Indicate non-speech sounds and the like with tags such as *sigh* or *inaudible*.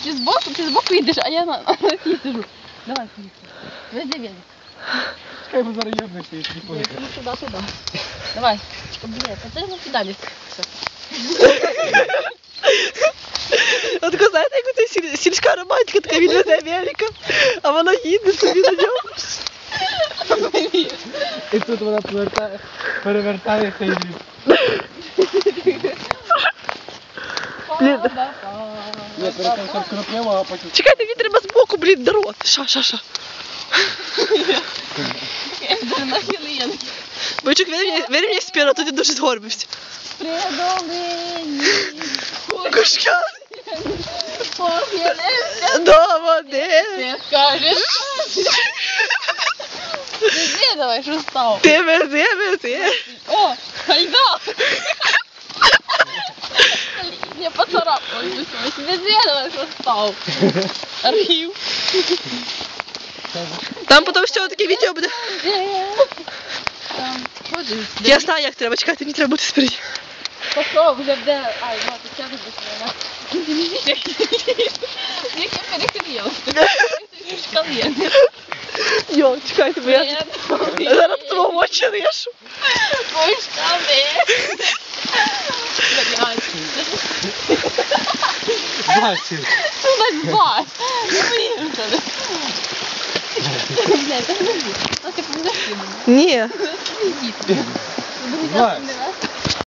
Ти збоку, ти збоку йдеш, а я на, *laughs* на цій сижу. Давай, поїхали. Вези велик. Хай би зараз єбнешся, якщо не Ні, поїхав. ну сюди, туди. Давай. О, Блядь, а це ну сюди десь. От тако, знаєте, як оця сіль- сільська романтика, така він везе велика, а вона їде собі на ньому. І тут вона повертає, перевертається і ліс. Блін. Ні, перед тим, що кропива, а потім... Чекайте, він треба збоку, блін, дорога. Ша, ша, ша. Нахилен. Бойчук, вирівняй, вирівняй спину, то ти дуже згорбився. Предомені. Кошка Похилився. до води. Ти скажеш. Іди давай, що став? Ти вези, вези. О, хайда. поцарапалась до чогось. Вези давай, що став? Архів. Там потім все таке відео буде. Де? Там. Ходи. Я знаю, як треба чекати, мені треба бути спереді. Пішов вже де. Ай, ну, ти тягнеш до мене. Як я перехилилася. Ти ж коліна. Йо, чекайте, бо я я зараз твого очі лишу. Ой, штани. Блядь. *laughs* Бачив. Ну, бать. Не поїхали. Блядь, та не будь. А ти подожди мене. Ні. Друзі, Бать. не раз.